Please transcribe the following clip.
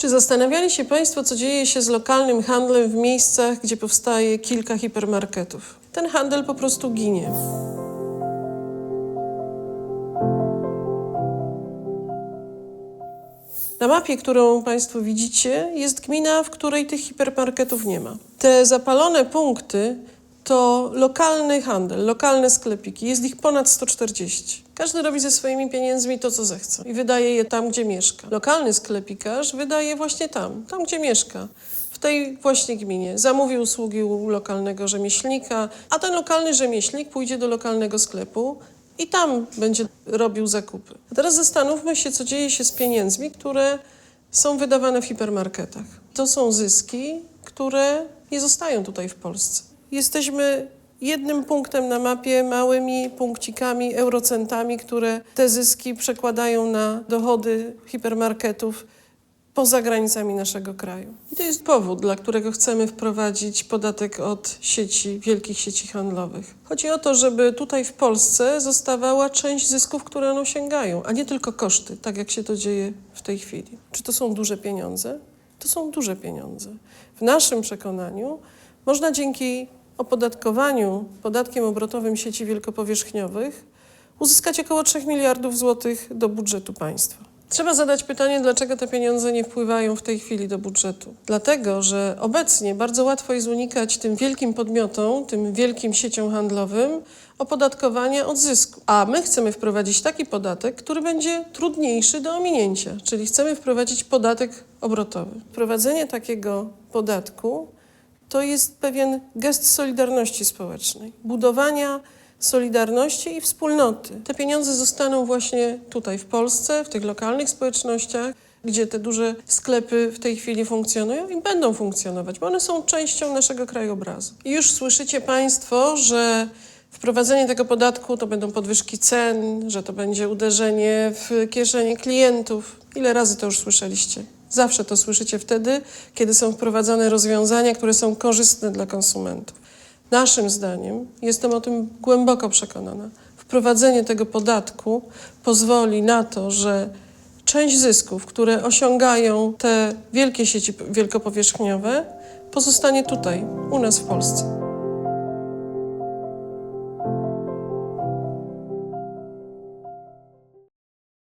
Czy zastanawiali się Państwo, co dzieje się z lokalnym handlem w miejscach, gdzie powstaje kilka hipermarketów? Ten handel po prostu ginie. Na mapie, którą Państwo widzicie, jest gmina, w której tych hipermarketów nie ma. Te zapalone punkty to lokalny handel, lokalne sklepiki. Jest ich ponad 140. Każdy robi ze swoimi pieniędzmi to, co zechce i wydaje je tam, gdzie mieszka. Lokalny sklepikarz wydaje właśnie tam, tam, gdzie mieszka. W tej właśnie gminie. Zamówi usługi u lokalnego rzemieślnika, a ten lokalny rzemieślnik pójdzie do lokalnego sklepu i tam będzie robił zakupy. A teraz zastanówmy się, co dzieje się z pieniędzmi, które są wydawane w hipermarketach. To są zyski, które nie zostają tutaj w Polsce. Jesteśmy jednym punktem na mapie, małymi punkcikami, eurocentami, które te zyski przekładają na dochody hipermarketów poza granicami naszego kraju. I to jest powód, dla którego chcemy wprowadzić podatek od sieci, wielkich sieci handlowych. Chodzi o to, żeby tutaj w Polsce zostawała część zysków, które one osiągają, a nie tylko koszty, tak jak się to dzieje w tej chwili. Czy to są duże pieniądze? To są duże pieniądze. W naszym przekonaniu można dzięki opodatkowaniu podatkiem obrotowym sieci wielkopowierzchniowych uzyskać około 3 miliardów złotych do budżetu państwa. Trzeba zadać pytanie, dlaczego te pieniądze nie wpływają w tej chwili do budżetu. Dlatego, że obecnie bardzo łatwo jest unikać tym wielkim podmiotom, tym wielkim sieciom handlowym opodatkowania od zysku. A my chcemy wprowadzić taki podatek, który będzie trudniejszy do ominięcia, czyli chcemy wprowadzić podatek obrotowy. Wprowadzenie takiego podatku to jest pewien gest solidarności społecznej, budowania solidarności i wspólnoty. Te pieniądze zostaną właśnie tutaj w Polsce, w tych lokalnych społecznościach, gdzie te duże sklepy w tej chwili funkcjonują i będą funkcjonować, bo one są częścią naszego krajobrazu. I już słyszycie Państwo, że wprowadzenie tego podatku to będą podwyżki cen, że to będzie uderzenie w kieszenie klientów. Ile razy to już słyszeliście? Zawsze to słyszycie wtedy, kiedy są wprowadzane rozwiązania, które są korzystne dla konsumentów. Naszym zdaniem, jestem o tym głęboko przekonana, wprowadzenie tego podatku pozwoli na to, że część zysków, które osiągają te wielkie sieci wielkopowierzchniowe, pozostanie tutaj, u nas w Polsce.